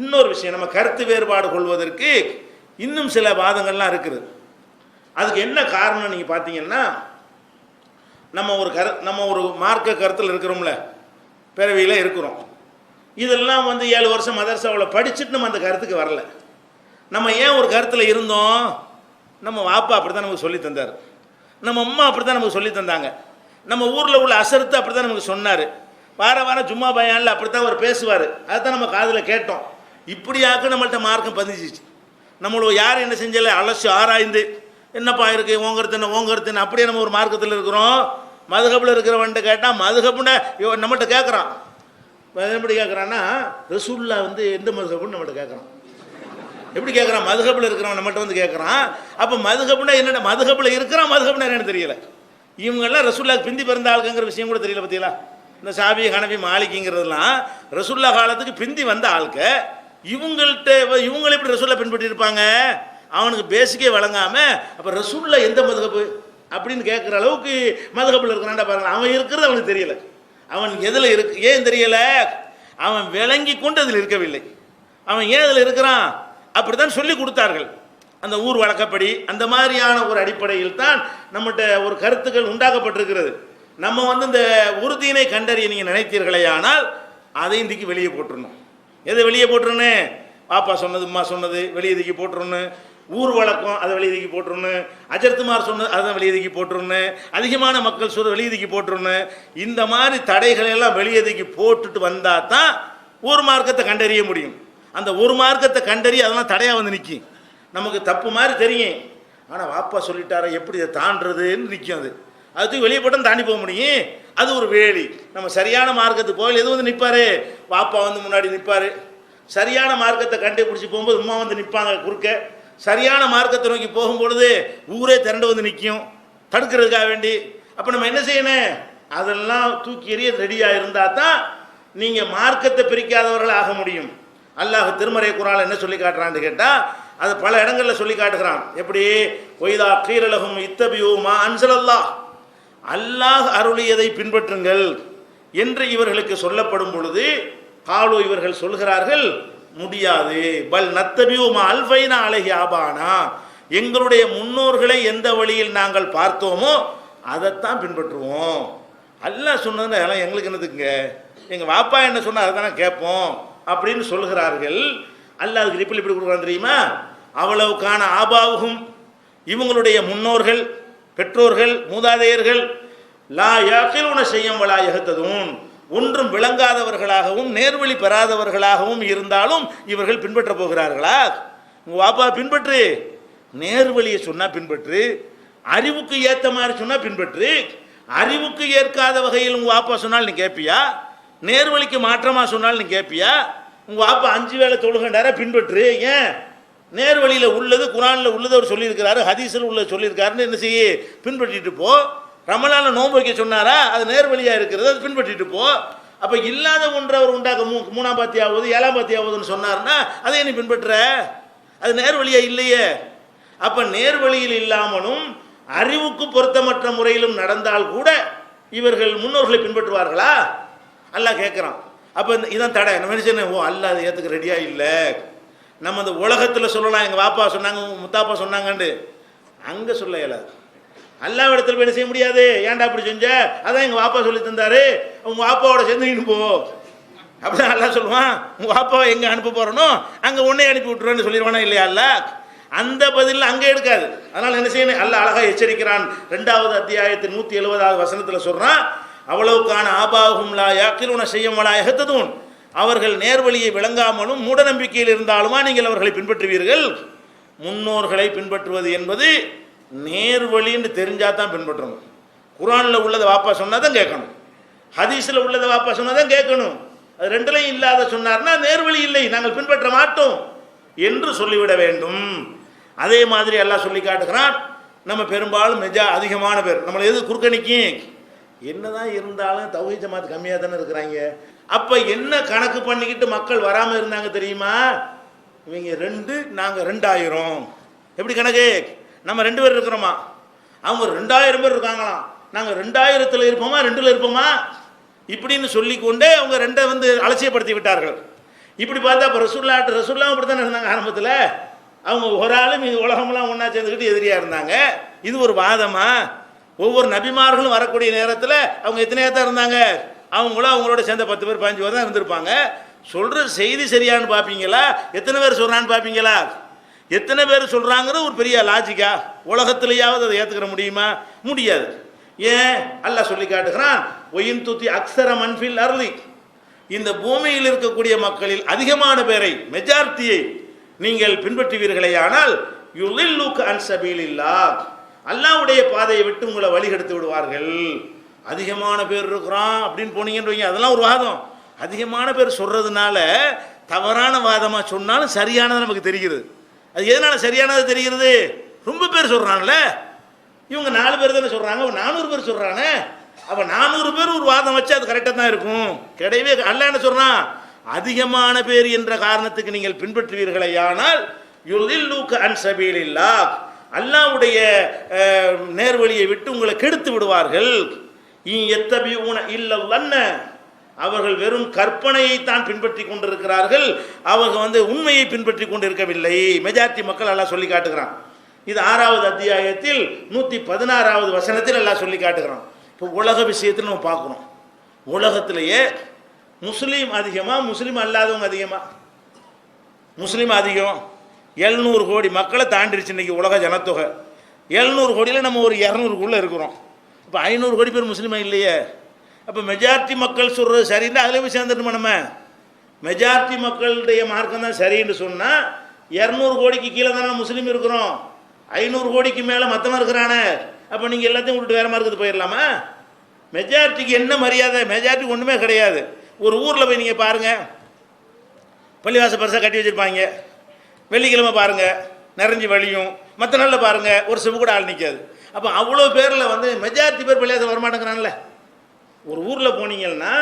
இன்னொரு விஷயம் நம்ம கருத்து வேறுபாடு கொள்வதற்கு இன்னும் சில வாதங்கள்லாம் இருக்குது. அதுக்கு என்ன காரணம் நீங்கள் பார்த்தீங்கன்னா நம்ம ஒரு கரு நம்ம ஒரு மார்க்க கருத்தில் இருக்கிறோம்ல பிறவியில் இருக்கிறோம். இதெல்லாம் வந்து ஏழு வருஷம் மதரசாவில் படிச்சுட்டு நம்ம அந்த கருத்துக்கு வரல. நம்ம ஏன் ஒரு கருத்தில் இருந்தோம்? நம்ம வாப்பா அப்படி தான் நமக்கு சொல்லி தந்தார். நம்ம அம்மா அப்படி தான் நமக்கு சொல்லி தந்தாங்க. நம்ம ஊரில் உள்ள அசரத்து அப்படி தான் நமக்கு சொன்னார். வார வாரம் சும்மா பயானில் அப்படி தான் அவர் பேசுவார். அதுதான் நம்ம காதில் கேட்டோம். இப்படியாக்க நம்மள்கிட்ட மார்க்கம் பதிஞ்சிச்சு. நம்மள யார் என்ன செஞ்சல? அலசி ஆராய்ந்து என்னப்பா இருக்கு? ஓங்கருத்து என்ன? அப்படியே நம்ம ஒரு மார்க்கத்தில் இருக்கிறோம். மதுகப்பில் இருக்கிறவன்ட்டு கேட்டால் மதுகப்புன இவன் நம்மகிட்ட கேட்குறான் எப்படி கேட்குறான்னா ரசூல்லா வந்து எந்த மதுகப்புன்னு நம்மகிட்ட கேட்குறான் எப்படி கேட்குறான் மதுகப்பில் இருக்கிறவன் நம்மகிட்ட வந்து கேட்குறான் அப்போ மதுகப்புனா என்னென்ன? மதுகப்பில் இருக்கிறான் மதுகப்புனா என்னென்னு தெரியல. இவங்கெல்லாம் ரசூல்லாக்கு பிந்தி பிறந்த ஆளுக்குங்கிற விஷயம் கூட தெரியல பார்த்தீங்களா இந்த சாபி ஹனபி மாலிகிங்கிறதுலாம் ரசூல்லா காலத்துக்கு பிந்தி வந்த ஆளுக்க இவங்கள்ட்ட இவங்களை எப்படி ரசூலை பின்பற்றி இருப்பாங்க அவனுக்கு பேசிக்கே வழங்காம அப்போ ரசூலில் எந்த மதுகப்பு அப்படின்னு கேட்குற அளவுக்கு மதுகப்பில் இருக்கிறான்டா பாருங்க. அவன் இருக்கிறது அவனுக்கு தெரியல. அவன் எதில் இருக்கு ஏன் தெரியல? அவன் விளங்கி கொண்டு அதில் இருக்கவில்லை. அவன் ஏன் அதில் இருக்கிறான்? அப்படித்தான் சொல்லி கொடுத்தார்கள். அந்த ஊர் வழக்கப்படி அந்த மாதிரியான ஒரு அடிப்படையில் தான் நம்மகிட்ட ஒரு கருத்துக்கள் உண்டாக்கப்பட்டிருக்கிறது. நம்ம வந்து இந்த உறுதியினை கண்டறிய நீங்கள் நினைத்தீர்களே ஆனால் அதை இன்றைக்கு வெளியே போட்டுருணும் எதை வெளியே போட்டுருன்னு? பாப்பா சொன்னது உமா சொன்னது வெளியே தூக்கி போட்டுருன்னு. ஊர் வழக்கம் அதை வெளியே தூக்கி போட்டுருன்னு. அஜர்த்துமார் சொன்னது அதை வெளியே தூக்கி போட்டுருன்னு. அதிகமான மக்கள் சொல்ற வெளியே தூக்கி போட்டுருன்னு. இந்த மாதிரி தடைகளை எல்லாம் வெளியே தூக்கி போட்டுட்டு வந்தால் தான் ஒரு மார்க்கத்தை கண்டறிய முடியும். அந்த ஒரு மார்க்கத்தை கண்டறி அதெல்லாம் தடையாக வந்து நிற்கும் நமக்கு தப்பு மாதிரி தெரியும். ஆனால் வாப்பா சொல்லிட்டாரா எப்படி இதை தாண்டுறதுன்னு நிற்கும் அது. அதுக்கு வெளியே போட்டால் தாண்டி போக முடியும். அது ஒரு வேலி. நம்ம சரியான மார்க்கத்துக்கு போகல எது வந்து நிற்பாரு வாப்பா வந்து முன்னாடி நிற்பாரு சரியான மார்க்கத்தை கண்டுபிடிச்சி போகும்போது உமா வந்து நிற்பாங்க குறுக்க. சரியான மார்க்கத்தை நோக்கி போகும்பொழுது ஊரே திரண்டு வந்து நிற்கும் தடுக்கிறதுக்காக வேண்டி. அப்போ நம்ம என்ன செய்யணும்? அதெல்லாம் தூக்கி எறிய ரெடியாக இருந்தால் தான் நீங்கள் மார்க்கத்தை பிரிக்காதவர்கள் ஆக முடியும். அல்லாஹ் திருமறை குரால் என்ன சொல்லி காட்டுறான்னு கேட்டால் அது பல இடங்களில் சொல்லி காட்டுகிறான். எப்படி? ஒய்தா கீரலகும் இத்தபியுமா அன்சலல்லா அல்லாஹ் அருளியதை பின்பற்றுங்கள் என்று இவர்களுக்கு சொல்லப்படும் பொழுது காலோ இவர்கள் சொல்கிறார்கள் முடியாது. பல் நத்தபியூமா அல்பைனா அழகி ஆபானா. எங்களுடைய முன்னோர்களை எந்த வழியில் நாங்கள் பார்த்தோமோ அதைத்தான் பின்பற்றுவோம். அல்லாஹ் சொன்னது எங்களுக்கு என்னதுக்குங்க? எங்கள் வாப்பா என்ன சொன்னால் அதை தானே கேட்போம் அப்படின்னு சொல்கிறார்கள். அல்லாஹ் ரிப்பில் ரிப்பிள் இப்படி கொடுக்குறான் தெரியுமா? அவ்வளவுக்கான ஆபாவுகும் இவங்களுடைய முன்னோர்கள் பெற்றோர்கள் மூதாதையர்கள் லா யாக்கிலுன செய்யும் வலா யகத்ததும் ஒன்றும் விளங்காதவர்களாகவும் நேர்வழி பெறாதவர்களாகவும் இருந்தாலும் இவர்கள் பின்பற்ற போகிறார்களா? உங்கள் வாப்பா பின்பற்று. நேர்வழியை சொன்னால் பின்பற்று. அறிவுக்கு ஏற்ற மாதிரி சொன்னால் பின்பற்று. அறிவுக்கு ஏற்காத வகையில் உங்கள் வாப்பா சொன்னால் நீ கேட்பியா நேர்வழிக்கு மாற்றமாக சொன்னால் நீ கேட்பியா உங்கள் வாப்பா அஞ்சு வேளை தொழுகண்டார? பின்பற்று. ஏன்? நேர்வழியில் உள்ளது குரானில் உள்ளது அவர் சொல்லியிருக்கிறாரு ஹதீஸில் உள்ளது சொல்லியிருக்காருன்னு என்ன செய்ய? பின்பற்றிட்டு போ. ரமலான நோன்பு வைக்க சொன்னாரா? அது நேர்வழியாக இருக்கிறது அது பின்பற்றிட்டு போ. அப்போ இல்லாத ஒன்றை அவர் உண்டாக்க மூ மூணாம் பாத்தி ஆகுது ஏழாம் பாத்தி ஆகுதுன்னு சொன்னார்னா அதை நீ பின்பற்ற? அது நேர்வழியா இல்லையே? அப்போ நேர்வழியில் இல்லாமலும் அறிவுக்கு பொருத்தமற்ற முறையிலும் நடந்தால் கூட இவர்கள் முன்னோர்களை பின்பற்றுவார்களா? அல்லாஹ் கேட்குறான் அப்போ இதான் தடை. நம்ம என்ன செய்யணும்? ஓ அல்ல அதை ஏற்றுக்க ரெடியாக இல்லை. நம்ம அந்த உலகத்தில் சொல்லலாம். எங்கள் பாப்பா சொன்னாங்க முத்தாப்பா சொன்னாங்கன்னு அங்கே சொல்ல இயலாது. அல்லாஹ் இடத்துல போய் என்ன செய்ய முடியாது? ஏன்டா அப்படி செஞ்ச? அதான் எங்கள் பாப்பா சொல்லி தந்தாரு. உங்கள் பாப்பாவோட சேர்ந்து போ. அப்படிதான் நல்லா சொல்லுவான். உங்கள் பாப்பாவை எங்கே அனுப்ப போகிறனோ அங்கே உன்னே அனுப்பி விட்டுருவேன்னு சொல்லிடுவானா இல்லையா அல்ல அந்த பதில் அங்கே எடுக்காது. அதனால் என்ன செய்யணும்? அல்ல அழகாக எச்சரிக்கிறான். ரெண்டாவது அத்தியாயத்தின் நூற்றி எழுபதாவது வசனத்தில் சொல்கிறான் அவ்வளவுக்கான ஆபாகும் லா யாக்கிலுன செய்யமலா எகத்ததும் அவர்கள் நேர்வழியை விளங்காமலும் மூடநம்பிக்கையில் இருந்தாலுமா நீங்கள் அவர்களை பின்பற்றுவீர்கள்? முன்னோர்களை பின்பற்றுவது என்பது நேர்வழின்னு தெரிஞ்சா தான் பின்பற்றணும். குரானில் உள்ளதை வாப்பா சொன்னா தான் கேட்கணும். ஹதீஸில் உள்ளதை வாப்பா சொன்னா தான் கேட்கணும். அது ரெண்டுலையும் இல்லாத சொன்னார்னா நேர்வழி இல்லை நாங்கள் பின்பற்ற மாட்டோம் என்று சொல்லிவிட வேண்டும். அதே மாதிரி எல்லாம் சொல்லி காட்டுகிறான் நம்ம பெரும்பாலும் மெஜா அதிகமான பேர். நம்மளை எது குறுக்கணிக்கும் என்னதான் இருந்தாலும் தௌஹீத் ஜமாத் கம்மியாக தானே இருக்கிறாங்க. அப்போ என்ன கணக்கு பண்ணிக்கிட்டு மக்கள் வராமல் இருந்தாங்க தெரியுமா? இவங்க ரெண்டு நாங்கள் ரெண்டாயிரம். எப்படி கணக்கு? நம்ம ரெண்டு பேர் இருக்கிறோமா? அவங்க ரெண்டாயிரம் பேர் இருக்காங்களாம். நாங்கள் ரெண்டாயிரத்தில் இருப்போமா ரெண்டில் இருப்போமா? இப்படின்னு சொல்லிக்கொண்டே அவங்க ரெண்டை வந்து அலட்சியப்படுத்தி விட்டார்கள். இப்படி பார்த்தா இப்போ ரசுல்லாட்டு ரசுல்லாம் அப்படி தானே இருந்தாங்க ஆரம்பத்தில்? அவங்க ஒரு ஆளும் இது உலகமெல்லாம் ஒன்றா சேர்ந்துக்கிட்டு எதிரியாக இருந்தாங்க. இது ஒரு வாதமா? ஒவ்வொரு நபிமார்களும் வரக்கூடிய நேரத்தில் அவங்க எத்தனையாக தான் இருந்தாங்க? அவங்களும் அவங்களோட சேர்ந்த பத்து பேர் பதினஞ்சு பேர் தான் இருந்திருப்பாங்க. சொல்கிற செய்தி சரியான்னு பார்ப்பீங்களா எத்தனை பேர் சொல்கிறான்னு பார்ப்பீங்களா எத்தனை பேர் சொல்கிறாங்கிறது ஒரு பெரிய லாஜிக்கா உலகத்திலேயாவது அதை ஏற்றுக்கிற முடியுமா? முடியாது. ஏன்? அல்லாஹ் சொல்லி காட்டுகிறான் ஒயின் தூத்தி அக்ஸர மன்ஃபில் அர்லி இந்த பூமியில் இருக்கக்கூடிய மக்களில் அதிகமான பேரை மெஜாரிட்டியை நீங்கள் பின்பற்றுவீர்களே பின்பற்றுவீர்களேயானால் யுலில்லுக் அன் சபீலில்லா அல்லாவுடைய பாதையை விட்டு உங்களை வழிகெடுத்து விடுவார்கள். அதிகமான பேர் இருக்கிறோம் அப்படின்னு போனீங்கன்னு அதெல்லாம் ஒரு வாதம். அதிகமான பேர் சொல்றதுனால தவறான வாதமாக சொன்னாலும் சரியானது நமக்கு தெரிகிறது. அது எதனால சரியானது தெரிகிறது? ரொம்ப பேர் சொல்கிறாங்கல்ல இவங்க நாலு பேர் தானே சொல்கிறாங்க அவன் நானூறு பேர் சொல்கிறாங்க அப்ப நானூறு பேர் ஒரு வாதம் வச்சு அது கரெக்டாக தான் இருக்கும். கிடையவே அல்ல என்ன சொல்கிறான் அதிகமான பேர் என்ற காரணத்துக்கு நீங்கள் பின்பற்றுவீர்களே ஆனால் யுலில்லூக்க அன் சபீலில்லா அல்லாவுடைய நேர்வழியை விட்டு உங்களை கெடுத்து விடுவார்கள். இ எத்தபியூன இல்லல்லன்ன அவர்கள் வெறும் கற்பனையை தான் பின்பற்றி கொண்டிருக்கிறார்கள். அவங்க வந்து உண்மையை பின்பற்றி கொண்டிருக்கவில்லை. மெஜாரிட்டி மக்கள் எல்லாம் சொல்லி காட்டுகிறான். இது ஆறாவது அத்தியாயத்தில் நூற்றி பதினாறாவது வசனத்தில் எல்லாம் சொல்லி காட்டுகிறான். இப்போ உலக விஷயத்தில் நம்ம பார்க்குறோம் உலகத்திலேயே முஸ்லீம் அதிகமாக முஸ்லீம் அல்லாதவங்க அதிகமாக முஸ்லீம் அதிகம். எழுநூறு கோடி மக்களை தாண்டிடுச்சு இன்றைக்கி உலக ஜனத்தொகை. எழுநூறு கோடியில் நம்ம ஒரு இரநூறுக்குள்ளே இருக்கிறோம். இப்போ ஐநூறு கோடி பேர் முஸ்லீமாக இல்லையே? அப்போ மெஜாரிட்டி மக்கள் சொல்கிறது சரின்னு அதில் போய் சேர்ந்துட்டுமா நம்ம? மெஜாரிட்டி மக்களுடைய மார்க்கம் தான் சரின்னு சொன்னால் இரநூறு கோடிக்கு கீழே தானே முஸ்லீம் இருக்கிறோம். ஐநூறு கோடிக்கு மேலே மற்றவன் இருக்கிறானே. அப்போ நீங்கள் எல்லாத்தையும் விட்டுட்டு வேறு மார்க்கத்துக்கு போயிடலாமா? மெஜாரிட்டிக்கு என்ன மரியாதை? மெஜாரிட்டி ஒன்றுமே கிடையாது. ஒரு ஊரில் போய் நீங்கள் பாருங்கள் பள்ளிவாசல் பெருசாக கட்டி வச்சுருப்பாங்க. வெள்ளிக்கிழமை பாருங்கள் நிறைஞ்சு வழியும். மற்ற நாளில் பாருங்கள் ஒரு செவு கூட ஆள் நிற்காது அப்போ அவ்வளோ பேரில் வந்து மெஜாரிட்டி பேர் பள்ளிவாசல் வரமாட்டேங்கிறான்ல. ஒரு ஊரில் போனீங்கன்னா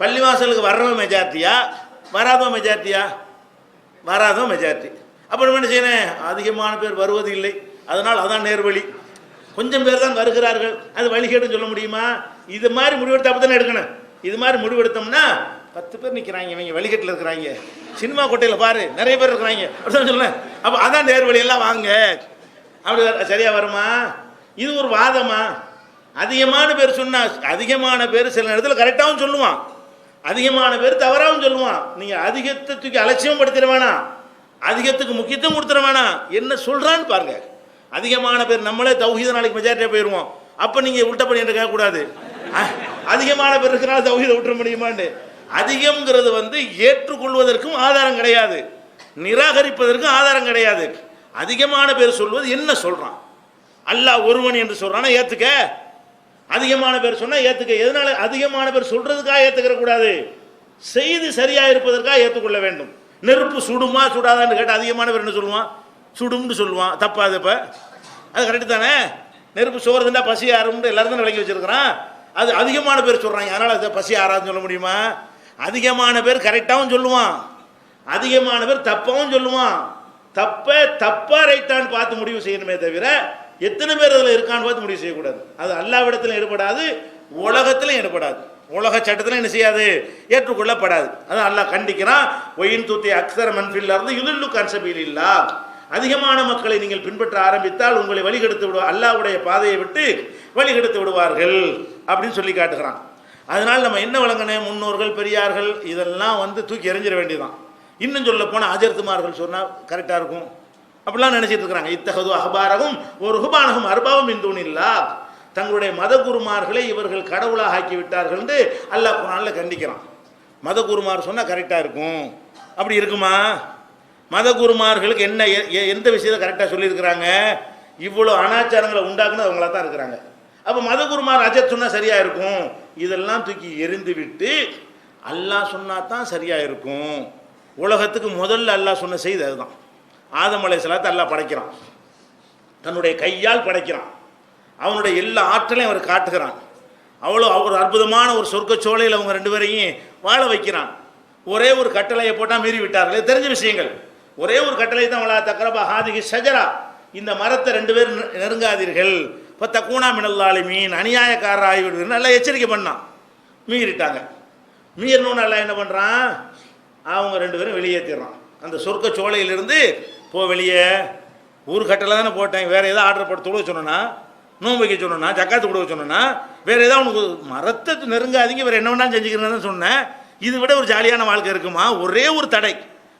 பள்ளிவாசலுக்கு வர்றவன் மெஜாரிட்டியா வராதவன் மெஜாரிட்டியா வராதவன் மெஜாரிட்டி அப்போ நம்ம என்ன செய்யணும்? அதிகமான பேர் வருவது இல்லை. அதனால் அதான் நேர்வழி. கொஞ்சம் பேர் தான் வருகிறார்கள். அது வழிகேடுன்னு சொல்ல முடியுமா? இது மாதிரி முடிவெடுத்து அப்போ தானே எடுக்கணும். இது மாதிரி முடிவெடுத்தோம்னா பத்து பேர் நிற்கிறாங்க இவங்க வழிகட்டில் இருக்கிறாங்க. சினிமா கோட்டையில் பாரு நிறைய பேர் இருக்கிறாங்க. அப்படின்னு சொல்லுவேன். அப்போ அதான் நேர்வழியெல்லாம் வாங்க. அப்படி சரியாக வருமா? இது ஒரு வாதமா? அதிகமான பேர் சொன்னா அதிகமான பேர் சில நேரத்தில் கரெக்டாகவும் சொல்லுவான். அதிகமான பேர் தவறாகவும் சொல்லுவான். நீங்கள் அதிகத்தை தூக்கி அலட்சியம் படுத்திட வேணாம் அதிகத்துக்கு முக்கியத்துவம் கொடுத்துட வேணாம் என்ன சொல்கிறான்னு பாருங்க. அதிகமான பேர் நம்மளே தௌஹீத நாளைக்கு மெஜாரிட்டியாக போயிடுவோம் அப்போ நீங்கள் உள்ட்ட பண்ணி என்று கேட்கக்கூடாது. அதிகமான பேர் இருக்கிறனால தௌஹீத விட்டுற முடியுமான்னு. அதிகம்ங்கிறது வந்து ஏற்றுக்கொள்வதற்கும் ஆதாரம் கிடையாது. நிராகரிப்பதற்கும் ஆதாரம் கிடையாது. அதிகமான பேர் சொல்வது என்ன சொல்கிறான் அல்லாஹ் ஒருவன் என்று சொல்றானா ஏத்துக்க. அதிகமான பேர் சொன்னா ஏத்துக்க. எதனால அதிகமான பேர் சொல்றதுக்காக ஏத்துக்கிற கூடாது? செய்தி சரியா இருப்பதற்காக ஏற்றுக்கொள்ள வேண்டும். நெருப்பு சுடுமா சுடாதான்னு கேட்டால் அதிகமான பேர் என்ன சொல்லுவான்? சுடும்னு சொல்லுவான். தப்பா அது இப்போ. அது கரெக்டு தானே? நெருப்பு சோறுதுண்டா பசி ஆறும்னு எல்லாரும் விளக்கி வச்சிருக்கிறான். அது அதிகமான பேர் சொல்றாங்க. அதனால அது பசி ஆறாதுன்னு சொல்ல முடியுமா? அதிகமான பேர் கரெக்டாகவும் சொல்லுவான். அதிகமான பேர் தப்பாவும் சொல்லுவான். தப்ப தப்பா ரைட்டான்னு பார்த்து முடிவு செய்யணுமே தவிர எத்தனை பேர் அதில் இருக்கான்னு பார்த்து முடிவு செய்யக்கூடாது. அது அல்லாவிடத்தில் ஈடுபடாது உலகத்திலும் ஈடுபடாது. உலக சட்டத்தில் என்ன செய்யாது? ஏற்றுக்கொள்ளப்படாது. அதான் அல்லாஹ் கண்டிக்கிறான் ஒயின் தூத்தி அக்சர மன்பில் இருந்து இலுல்லு கன்சபில் இல்லா அதிகமான மக்களை நீங்கள் பின்பற்ற ஆரம்பித்தால் உங்களை வழிகெடுத்து விடுவார் அல்லாஹ்வுடைய பாதையை விட்டு வழிகெடுத்து விடுவார்கள் அப்படின்னு சொல்லி காட்டுகிறான். அதனால் நம்ம என்ன வழங்கினேன் முன்னோர்கள் பெரியார்கள் இதெல்லாம் வந்து தூக்கி எறிஞ்சிட வேண்டியதான் இன்னும் சொல்ல போனால் அஜர்த்துமார்கள் சொன்னால் கரெக்டாக இருக்கும். அப்படிலாம் நினைச்சிட்டு இருக்கிறாங்க. இத்தகது அகபாரகும் ஒரு ஹுபானகும் அர்பாவும் இந்துனில்லா தங்களுடைய மத குருமார்களை இவர்கள் கடவுளாக ஆக்கி விட்டார்கள் என்று அல்லாஹ் குரானில் கண்டிக்கிறான். மத குருமார் சொன்னால் கரெக்டாக இருக்கும். அப்படி இருக்குமா? மத குருமார்களுக்கு என்ன எ- எ- எந்த விஷயத்தை கரெக்டாக சொல்லியிருக்கிறாங்க? இவ்வளோ அனாச்சாரங்களை உண்டாக்குனது அவங்களா தான் இருக்கிறாங்க. அப்போ மத குருமார் அஜத் சொன்னால் சரியாக இருக்கும். இதெல்லாம் தூக்கி எரிந்து விட்டு அல்லாஹ் சொன்னா தான் சரியாக இருக்கும். உலகத்துக்கு முதல்ல அல்லாஹ் சொன்ன செய்தி அதுதான். ஆதம் அலைஹிஸ்ஸலாத்தை எல்லாம் படைக்கிறான். தன்னுடைய கையால் படைக்கிறான். அவனுடைய எல்லா ஆற்றலையும் அவர் காட்டுகிறான். அவ்வளோ ஒரு அற்புதமான ஒரு சொர்க்க சோலையில் அவங்க ரெண்டு பேரையும் வாழ வைக்கிறான். ஒரே ஒரு கட்டளையை போட்டால் மீறி விட்டார்களே. தெரிஞ்ச விஷயங்கள். ஒரே ஒரு கட்டளை தான் அவளா தக்கரபா ஹாதிகி ஷஜரா. இந்த மரத்தை ரெண்டு பேர் நெ- நெருங்காதீர்கள். இப்போ தக்கூனா மினல்லாளி மீன் அநியாயக்காரர் ஆகிவிடுவீர்கள். நல்லா எச்சரிக்கை பண்ணான். மீறிட்டாங்க. மீறினோன்னு நல்லா என்ன பண்ணுறான் அவங்க ரெண்டு பேரும் வெளியேற்றிடுறான் அந்த சொர்க்க சோலையிலிருந்து போ வெளியே. ஊர் கட்டல தானே போட்டேன். வேறு எதாவது ஆர்டர் போட்டு தொழுவ சொன்னோன்னா நோன்பு வைக்க சொன்னா ஜக்காத்து கொடுக்க சொன்னேன்னா வேறு ஏதாவது உனக்கு மரத்தை நெருங்காதீங்க. வேறு என்ன வேணாலும் செஞ்சுக்கிறேன்னு சொன்னேன். இது விட ஒரு ஜாலியான வாழ்க்கை இருக்குமா? ஒரே ஒரு தடை.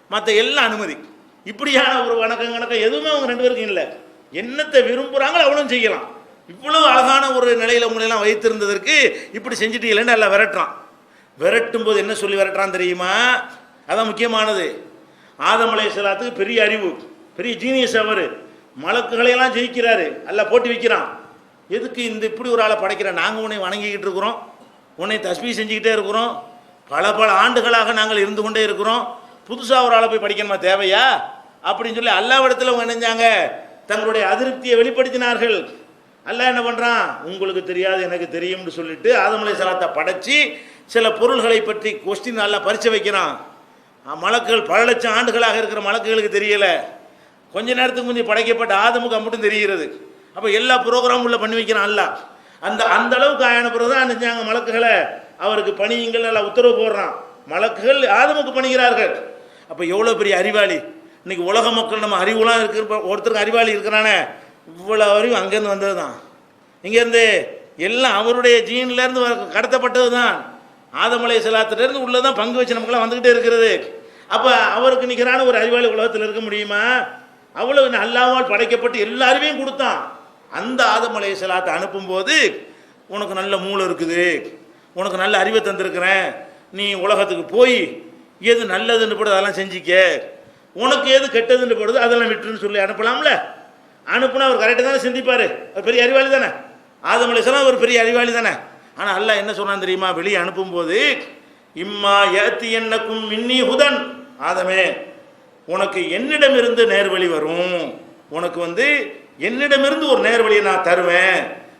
மற்ற எல்லாம் அனுமதி. இப்படியான ஒரு வணக்கம் கணக்கம் எதுவுமே அவங்க ரெண்டு பேருக்கும் இல்லை. என்னத்தை விரும்புகிறாங்களோ அவனும் செய்யலாம். இவ்வளவு அழகான ஒரு நிலையில் உங்களெல்லாம் வைத்திருந்ததற்கு இப்படி செஞ்சுட்டீங்களேன்னு எல்லாம் விரட்டுறான். விரட்டும் போது என்ன சொல்லி விரட்டுறான் தெரியுமா? அதான் முக்கியமானது. ஆதம் சலாத்துக்கு பெரிய அறிவு பெரிய ஜீனியஸ் அவர். மலக்குகளையெல்லாம் ஜெயிக்கிறாரு. அல்ல போட்டி வைக்கிறான். எதுக்கு இந்த இப்படி ஒரு ஆளை படைக்கிற? நாங்கள் உன்னை வணங்கிக்கிட்டு இருக்கிறோம். உன்னை தஸ்பீ செஞ்சுக்கிட்டே இருக்கிறோம். பல பல ஆண்டுகளாக நாங்கள் இருந்து கொண்டே இருக்கிறோம். புதுசாக ஒரு ஆளை போய் படிக்கணுமா? தேவையா? அப்படின்னு சொல்லி அல்லாவிடத்தில் அவங்க நினைஞ்சாங்க தங்களுடைய அதிருப்தியை வெளிப்படுத்தினார்கள். அல்ல என்ன பண்ணுறான் உங்களுக்கு தெரியாது எனக்கு தெரியும்னு சொல்லிட்டு ஆதமலை சலாத்தை படைச்சி சில பொருள்களை பற்றி கொஸ்டின் நல்லா பரிச்சை வைக்கிறான். மலக்குகள் பல லட்சம் ஆண்டுகளாக இருக்கிற மலக்குகளுக்கு தெரியல. கொஞ்ச நேரத்துக்கு முந்தைய படைக்கப்பட்ட ஆதமுக்கு மட்டும் தெரிகிறது. அப்போ எல்லா ப்ரோக்ராமும் உள்ள பண்ணி வைக்கிறான் அல்ல. அந்த அந்த அளவுக்கு ஆயான பிறகு தான் நினைச்சாங்க மலக்குகளை. அவருக்கு பணியுங்கள் எல்லாம் உத்தரவு போடுறான். மலக்குகள் ஆதமுக்கு பணிகிறார்கள். அப்போ எவ்வளோ பெரிய அறிவாளி. இன்னைக்கு உலக மக்கள் நம்ம அறிவுலாம் இருக்கிற ஒருத்தருக்கு அறிவாளி இருக்கிறானே. இவ்வளோ அறிவு அங்கேருந்து வந்தது தான் இங்கேருந்து எல்லாம் அவருடைய ஜீன்லேருந்து கடத்தப்பட்டது தான் ஆதமலை செலாத்திலேருந்து உள்ளே தான் பங்கு வச்சு நமக்குலாம் வந்துக்கிட்டே இருக்கிறது. அப்போ அவருக்கு நிகரான ஒரு அறிவாளி உலகத்தில் இருக்க முடியுமா? அவ்வளவு அல்லாவால் படைக்கப்பட்டு எல்லா அறிவையும் கொடுத்தான். அந்த ஆதமலை சலாத்தை அனுப்பும்போது உனக்கு நல்ல மூளை இருக்குது. உனக்கு நல்ல அறிவை தந்திருக்கிறேன். நீ உலகத்துக்கு போய் எது நல்லதுன்னு போடுது அதெல்லாம் செஞ்சிக்க. உனக்கு எது கெட்டதுன்னு போடுது அதெல்லாம் விட்டுருன்னு சொல்லி அனுப்பலாம்ல? அனுப்புனா அவர் கரெக்டாக தானே சிந்திப்பார். அவர் பெரிய அறிவாளி தானே. ஆதமலை அலைஹிஸ்ஸலாம் ஒரு பெரிய அறிவாளி தானே. ஆனால் அல்லாஹ் என்ன சொன்னான் தெரியுமா? வெளியே அனுப்பும்போது இம்மா ஏத்தி என்னக்கும் மின்னி ஹுதன். ஆதமே உனக்கு என்னிடமிருந்து நேர்வழி வரும். உனக்கு வந்து என்னிடமிருந்து ஒரு நேர்வழியை நான் தருவேன்.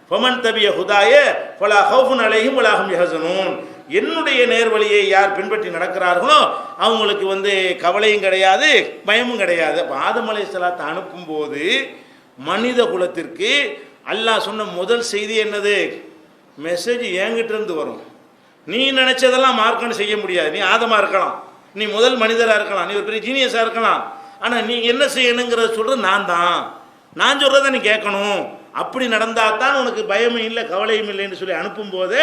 ஃபமன் தபிய ஹுதாய ஃபலா ஹவுஃபுன் அலையும் வலாஹும் யஹசனூன். என்னுடைய நேர்வழியை யார் பின்பற்றி நடக்கிறார்களோ அவங்களுக்கு வந்து கவலையும் கிடையாது பயமும் கிடையாது. அப்போ ஆதம் அலைஹிஸ்ஸலாத்தை அனுப்பும்போது மனித குலத்திற்கு அல்லாஹ் சொன்ன முதல் செய்தி என்னது? மெசேஜ் என்கிட்ட இருந்து வரும். நீ நினைச்சதெல்லாம் மார்க்கன்னு செய்ய முடியாது. நீ ஆதமா இருக்கலாம். நீ முதல் மனிதராக இருக்கலாம். நீ ஒரு பெரிய ஜீனியஸாக இருக்கலாம். ஆனால் நீ என்ன செய்யணுங்கிறத சொல்கிறது நான் தான். நான் சொல்கிறத நீ கேட்கணும். அப்படி நடந்தால் தான் உனக்கு பயமும் இல்லை கவலையும் இல்லைன்னு சொல்லி அனுப்பும்போது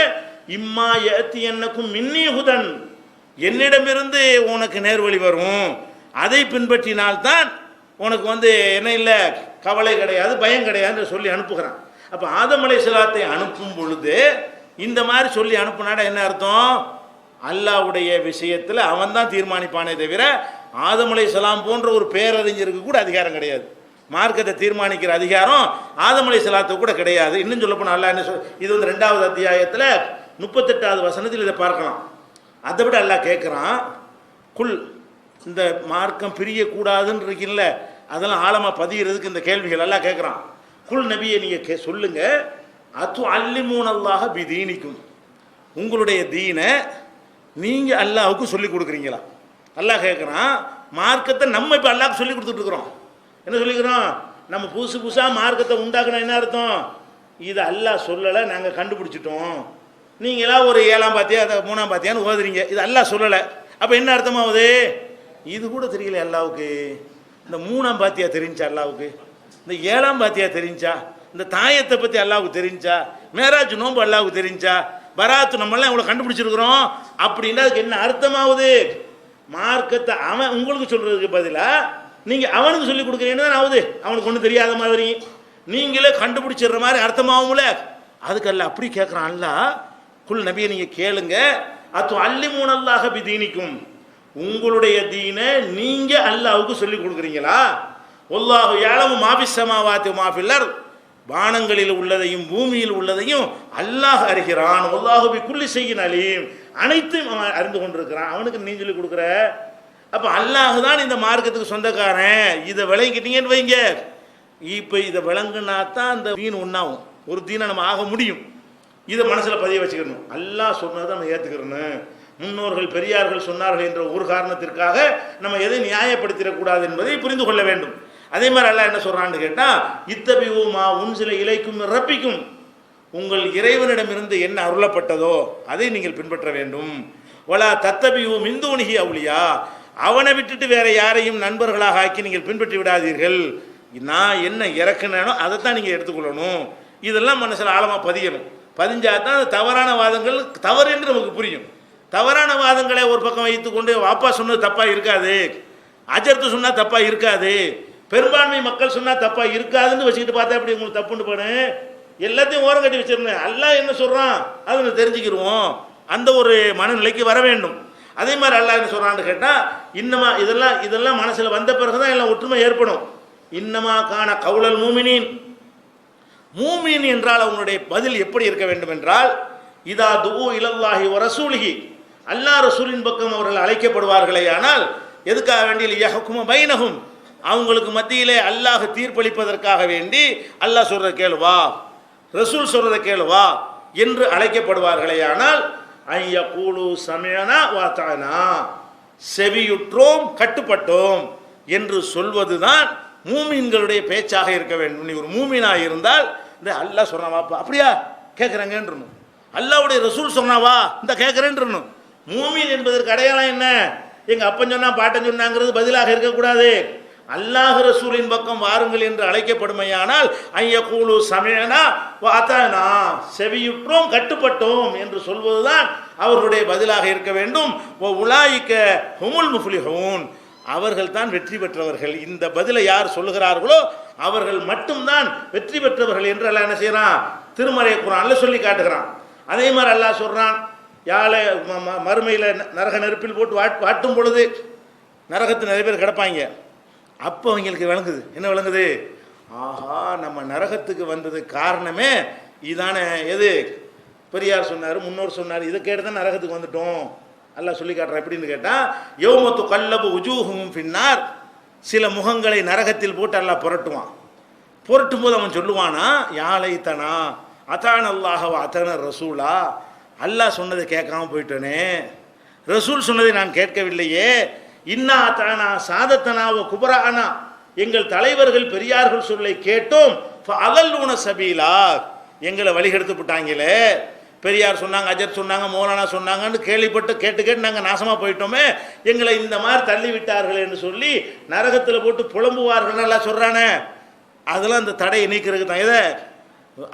இம்மா ஏத்தி என்னக்கும் மின்னி ஹுதன். என்னிடமிருந்து உனக்கு நேர்வழி வரும். அதை பின்பற்றினால்தான் உனக்கு வந்து என்ன இல்லை கவலை கிடையாது பயம் கிடையாதுன்னு சொல்லி அனுப்புகிறான். அப்போ ஆதமலை சிலாத்தை அனுப்பும் பொழுது இந்த மாதிரி சொல்லி அனுப்புனாடா என்ன அர்த்தம்? அல்லாவுடைய விஷயத்தில் அவன் தான் தீர்மானிப்பானே தவிர ஆதமலை சலாம் போன்ற ஒரு பேரறிஞருக்கு கூட அதிகாரம் கிடையாது. மார்க்கத்தை தீர்மானிக்கிற அதிகாரம் ஆதமலை சலாத்துக்கு கூட கிடையாது. இன்னும் சொல்லப்போனால் அல்லா என்ன சொல் இது வந்து ரெண்டாவது அத்தியாயத்தில் முப்பத்தெட்டாவது வசனத்தில் இதை பார்க்கலாம். அதை விட அல்லா கேட்குறான் குல் இந்த மார்க்கம் பிரியக்கூடாதுன்னு இருக்கீங்கள அதெல்லாம் ஆழமாக பதிகிறதுக்கு இந்த கேள்விகள் எல்லாம் கேட்குறான் குல் நபியை நீங்கள் கே சொல்லுங்க. அத்து அல்லிமூனல்லாக பிதீனிக்கும். உங்களுடைய தீனை நீங்கள் அல்லாஹ்வுக்கு சொல்லி கொடுக்குறீங்களா? அல்லாஹ் கேட்குறான் மார்க்கத்தை நம்ம இப்போ அல்லாஹ்க்கு சொல்லி கொடுத்துட்ருக்குறோம் என்ன சொல்லிக்கிறோம்? நம்ம புதுசு புதுசாக மார்க்கத்தை உண்டாக்கணும் என்ன அர்த்தம்? இதை அல்லாஹ் சொல்லலை நாங்கள் கண்டுபிடிச்சிட்டோம். நீங்களாம் ஒரு ஏழாம் பாத்தியா அதை மூணாம் பாத்தியான்னு ஓதுறீங்க. இது அல்லாஹ் சொல்லலை. அப்போ என்ன அர்த்தமாகுது? இது கூட தெரியல அல்லாவுக்கு இந்த மூணாம் பாத்தியா தெரிஞ்சா அல்லாவுக்கு இந்த ஏழாம் பாத்தியா தெரிஞ்சா? இந்த தாயத்தை பற்றி அல்லாவுக்கு தெரிஞ்சா? மேராஜ் நோன்பு அல்லாவுக்கு தெரிஞ்சா? பராத்து நம்மளாம் இவ்வளோ கண்டுபிடிச்சிருக்கிறோம். அப்படின்னா அதுக்கு என்ன அர்த்தமாகுது மார்க்கத்தை அவன் உங்களுக்கு சொல்றதுக்கு பதிலாக நீங்கள் அவனுக்கு சொல்லி கொடுக்குறீங்கன்னு தான் ஆகுது? அவனுக்கு ஒன்றும் தெரியாத மாதிரி. நீங்களே கண்டுபிடிச்சிடுற மாதிரி அர்த்தமாகும்ல. அதுக்கு அல்ல அப்படி கேட்குறான் அல்ல. குல் நபியை நீங்கள் கேளுங்க. அத்து அல்லி மூணல்லாக பி தீனிக்கும். உங்களுடைய தீனை நீங்கள் அல்லாவுக்கு சொல்லி கொடுக்குறீங்களா? ஒல்லாஹு யாழமு மாபிசமாவாத்து மாஃபில்லர் வானங்களில் உள்ளதையும் பூமியில் உள்ளதையும் அல்லாஹ் அறிகிறான். ஒல்லாஹு குள்ளி குல்லி செய்யின் அலீம். அனைத்தும் அவன் அறிந்து கொண்டிருக்கிறான். அவனுக்கு நீ சொல்லி கொடுக்குற? அப்போ அல்லாஹ் தான் இந்த மார்க்கத்துக்கு சொந்தக்காரன். இதை விளங்கிட்டீங்கன்னு வைங்க. இப்போ இதை விளங்குனா தான் அந்த தீன் ஒன்றாகும் ஒரு தீனை நம்ம ஆக முடியும். இதை மனசில் பதிய வச்சுக்கணும். அல்லாஹ் சொன்னதை நம்ம ஏற்றுக்கிறணும் முன்னோர்கள் பெரியார்கள் சொன்னார்கள் என்ற ஒரு காரணத்திற்காக நம்ம எதை நியாயப்படுத்திடக்கூடாது என்பதை புரிந்து கொள்ள வேண்டும். அதே மாதிரி அல்லா என்ன சொல்கிறான்னு கேட்டால் இத்தபிவுமா உன் சில இலைக்கும் ரப்பிக்கும். உங்கள் இறைவனிடமிருந்து என்ன அருளப்பட்டதோ அதை நீங்கள் பின்பற்ற வேண்டும். ஒலா தத்தபியூ மிந்தூனிகி அவுளியா அவனை விட்டுட்டு வேற யாரையும் நண்பர்களாக ஆக்கி நீங்கள் பின்பற்றி விடாதீர்கள். நான் என்ன இறக்குனேனோ அதைத்தான் நீங்கள் எடுத்துக்கொள்ளணும். இதெல்லாம் மனசில் ஆழமாக பதியணும். பதிஞ்சா தான் தவறான வாதங்கள் தவறு என்று நமக்கு புரியும். தவறான வாதங்களை ஒரு பக்கம் வைத்துக்கொண்டு வாப்பா சொன்னது தப்பாக இருக்காது. அஜர்த்து சொன்னால் தப்பாக இருக்காது. பெரும்பான்மை மக்கள் சொன்னால் தப்பாக இருக்காதுன்னு வச்சுக்கிட்டு பார்த்தா எப்படி உங்களுக்கு தப்புன்னு போனு எல்லாத்தையும் ஓரம் கட்டி வச்சிருந்தேன் அல்லாஹ் என்ன சொல்கிறான் அதை நம்ம தெரிஞ்சுக்கிடுவோம் அந்த ஒரு மனநிலைக்கு வர வேண்டும். அதே மாதிரி அல்லாஹ் என்ன சொல்கிறான்னு கேட்டால் இன்னமா இதெல்லாம் இதெல்லாம் மனசில் வந்த பிறகு தான் எல்லாம் ஒற்றுமை ஏற்படும். இன்னமா காண கவுளல் மூமினின். மூமின் என்றால் அவனுடைய பதில் எப்படி இருக்க வேண்டும் என்றால் இதா துபு இலல்லாஹி ரசூலிகி அல்லா ரசூலின் பக்கம் அவர்கள் அழைக்கப்படுவார்களே ஆனால் எதுக்காக வேண்டிய யஹ்கும பைனகும் அவங்களுக்கு மத்தியிலே அல்லாஹ் தீர்ப்பளிப்பதற்காக வேண்டி அல்லாஹ் சொல்றத கேளுவா. ரசூல் சொல்கிறத கேளுவா என்று அழைக்கப்படுவார்களே ஆனால் ஐய கூலு சமயனா வாத்தானா செவியுற்றோம் கட்டுப்பட்டோம் என்று சொல்வதுதான் மூமீன்களுடைய பேச்சாக இருக்க வேண்டும். நீ ஒரு மூமினாக இருந்தால் இந்த அல்லாஹ் சொன்னாவாப்பா அப்படியா? கேட்குறேங்கன்றணும் அல்லாவுடைய ரசூல் சொன்னாவா இந்த கேட்குறேன்றணும் மூமீன் என்பதற்கு அடையாளம் என்ன? எங்கள் அப்பன் சொன்னால் பாட்டன் சொன்னாங்கிறது பதிலாக இருக்கக்கூடாது. அல்லாஹ் ரசூலின் பக்கம் வாருங்கள் என்று அழைக்கப்படுமையானால் ஐய கூலு சமயனா வாத்தானா செவியுற்றோம் கட்டுப்பட்டோம் என்று சொல்வதுதான் அவர்களுடைய பதிலாக இருக்க வேண்டும். ஓ உலாயிக்க ஹுமுல் முஃப்லிஹூன். அவர்கள் தான் வெற்றி பெற்றவர்கள். இந்த பதிலை யார் சொல்லுகிறார்களோ அவர்கள் மட்டும்தான் வெற்றி பெற்றவர்கள் என்று அல்லாஹ் என்ன செய்கிறான் திருமறை குரான்ல சொல்லி காட்டுகிறான். அதே மாதிரி அல்லாஹ் சொல்கிறான் யாழை ம- ம- ந- நரக நெருப்பில் போட்டு வாட் வாட்டும் பொழுது நரகத்தில் நிறைய பேர் கிடப்பாங்க. அப்போ அவங்களுக்கு விளங்குது. என்ன விளங்குது? ஆஹா நம்ம நரகத்துக்கு வந்தது காரணமே இதானே. எது? பெரியார் சொன்னார் முன்னோர் சொன்னார் இதை கேட்டு தான் நரகத்துக்கு வந்துட்டோம். எல்லாம் சொல்லி காட்டுறேன். எப்படின்னு கேட்டால் யோமத்து கல்லபு உஜூகமும் பின்னார் சில முகங்களை நரகத்தில் போட்டு எல்லாம் புரட்டுவான். புரட்டும் போது அவன் சொல்லுவானா யாழை தனா அதான் அல்லாஹவ அத்தன ரசூலா? அல்லாஹ் சொன்னதை கேட்காம போயிட்டனே. ரசூல் சொன்னதை நான் கேட்கவில்லையே. இன்னா அத்தானா சாதத்தனாவ குபரானா எங்கள் தலைவர்கள் பெரியார்கள் சொல்லை கேட்டோம். அகல்லூன சபீலா. எங்களை வழிகெடுத்து விட்டாங்களே. பெரியார் சொன்னாங்க அஜர் சொன்னாங்க மோலானா சொன்னாங்கன்னு கேள்விப்பட்டு கேட்டு கேட்டு நாங்கள் நாசமாக போயிட்டோமே. எங்களை இந்த மாதிரி தள்ளி விட்டார்கள் என்று சொல்லி நரகத்தில் போட்டு புலம்புவார்கள் எல்லாம் சொல்கிறானே அதெல்லாம் அந்த தடையை நீக்கிறதுக்கு தான். எதை?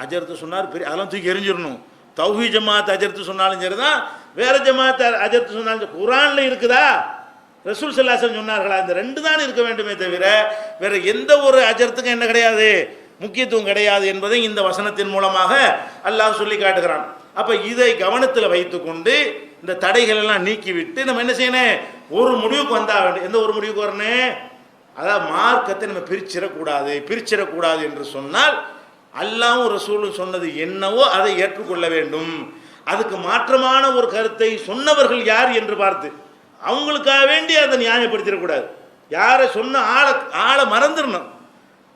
அஜர்த்து சொன்னார் பெரிய அதெல்லாம் தூக்கி எரிஞ்சிடணும் தௌஹி ஜமாத் அஜர்த்து சொன்னாலும் சரி தான் வேற ஜமாத் அஜர்த்து சொன்னாலும் சரி. குரான்ல இருக்குதா? ரசூல் சல்லாசன் சொன்னார்களா இந்த ரெண்டு தான் இருக்க வேண்டுமே தவிர வேற எந்த ஒரு அஜர்த்துக்கும் என்ன கிடையாது முக்கியத்துவம் கிடையாது என்பதை இந்த வசனத்தின் மூலமாக அல்லாஹ் சொல்லி காட்டுகிறான். அப்ப இதை கவனத்தில் வைத்துக்கொண்டு இந்த தடைகள் எல்லாம் நீக்கிவிட்டு நம்ம என்ன செய்யணும்? ஒரு முடிவுக்கு வந்தா வேண்டும் எந்த ஒரு முடிவுக்கு வரணும்? அதாவது மார்க்கத்தை நம்ம பிரிச்சிடக்கூடாது பிரிச்சிடக்கூடாது என்று சொன்னால் அல்லாவும் ரசூலும் சொன்னது என்னவோ அதை ஏற்றுக்கொள்ள வேண்டும். அதுக்கு மாற்றமான ஒரு கருத்தை சொன்னவர்கள் யார் என்று பார்த்து. அவங்களுக்காக வேண்டி அதை நியாயப்படுத்திடக்கூடாது யாரை சொன்ன ஆளை ஆளை மறந்துடணும்.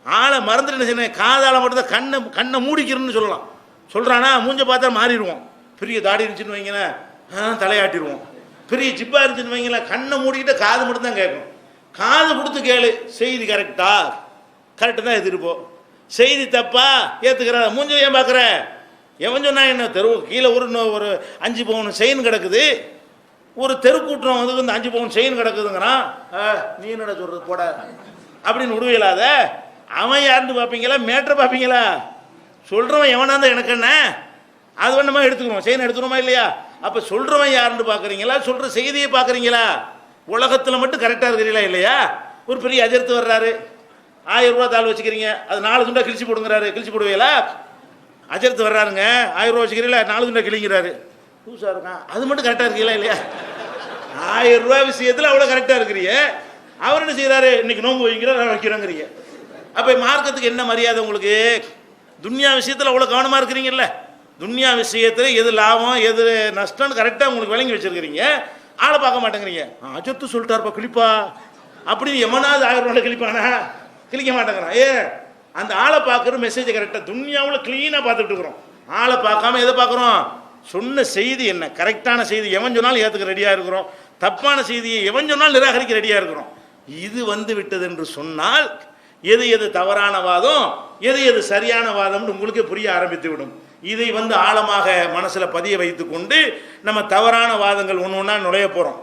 ஆளை மறந்துட்டு என்ன செய்யணும்? காதால் மட்டும்தான் கண்ணை கண்ணை மூடிக்கிறன்னு சொல்லலாம். சொல்கிறானா மூஞ்ச பார்த்தா மாறிடுவோம் பெரிய தாடி இருந்துச்சுன்னு வைங்களேன் தலையாட்டிடுவோம் பெரிய ஜிப்பா இருந்துச்சுன்னு வைங்களேன் கண்ணை மூடிக்கிட்டு காது மட்டும்தான் கேட்கும். காது கொடுத்து கேளு. செய்தி கரெக்டா? கரெக்டு தான் எதிர்ப்போம் செய்தி தப்பா? ஏற்றுக்கிற மூஞ்ச ஏன் பார்க்குற? எவன் சொன்னா என்ன? தெரு கீழே ஒரு ஒரு அஞ்சு பவுன் செயின் கிடக்குது. ஒரு தெருக்கூட்டம் வந்து இந்த அஞ்சு பவுன் செயின் கிடக்குதுங்கிறான். நீ என்னடா சொல்றது? போட. அப்படின்னு விடுவீங்களாத அவன் யாருன்னு பார்ப்பீங்களா மேட்ரை பார்ப்பீங்களா சொல்கிறவன் எவனா இருந்தால் எனக்கு என்ன? அது வேணுமா எடுத்துக்கணும்? செயின் எடுத்துக்கணுமா இல்லையா? அப்போ சொல்கிறவன் யாருன்னு பார்க்குறீங்களா சொல்கிற செய்தியை பார்க்குறீங்களா உலகத்தில் மட்டும் கரெக்டாக இருக்கிறீங்களா இல்லையா? ஒரு பெரிய அஜர்த்து வர்றாரு. ஆயிரம் ரூபா தாள் வச்சுக்கிறீங்க. அது நாலு துண்டா கிழிச்சு போடுங்கிறாரு. கிழிச்சு போடுவீங்களா? அஜர்த்து வர்றாருங்க. ஆயிரம் ரூபா வச்சுக்கிறீங்களா? நாலு துண்டா கிழிங்கிறாரு. புதுசாக இருக்கான் அது மட்டும் கரெக்டாக இருக்கீங்களா இல்லையா? ஆயிரம் ரூபாய் விஷயத்தில் அவ்வளோ கரெக்டாக இருக்கிறீங்க. அவர் என்ன செய்கிறாரு இன்னைக்கு நோம்பு வைக்கிறோம் வைக்கிறோங்கிறீங்க. அப்போ மார்க்கத்துக்கு என்ன மரியாதை உங்களுக்கு? துன்யா விஷயத்தில் அவ்வளோ கவனமாக இருக்கிறீங்கல்ல? துன்யா விஷயத்தில் எது லாபம் எது நஷ்டம்னு கரெக்டாக உங்களுக்கு விளங்கி வச்சிருக்கிறீங்க. ஆளை பார்க்க மாட்டேங்கிறீங்க. அஜத்து சொல்லிட்டாருப்பா கிளிப்பா அப்படின்னு எவனாவது ஆயிரம் ரூபாய் கிளிப்பானா கிளிக்க மாட்டேங்கிறான். ஏ அந்த ஆளை பார்க்குற மெசேஜ் கரெக்டாக துன்யாவில் க்ளீனாக பார்த்துட்டு இருக்கிறோம். ஆளை பார்க்காம எதை பார்க்குறோம்? சொன்ன செய்தி என்ன? கரெக்டான செய்தி எவன் சொன்னாலும் ஏற்றுக்க ரெடியாக இருக்கிறோம். தப்பான செய்தியை எவன் சொன்னாலும் நிராகரிக்க ரெடியாக இருக்கிறோம். இது வந்து விட்டது என்று சொன்னால் எது எது தவறான வாதம் எது எது சரியான வாதம்னு உங்களுக்கே புரிய ஆரம்பித்து விடும். இதை வந்து ஆழமாக மனசில் பதிய வைத்துக்கொண்டு நம்ம தவறான வாதங்கள் ஒன்று ஒன்றா நுழைய போகிறோம்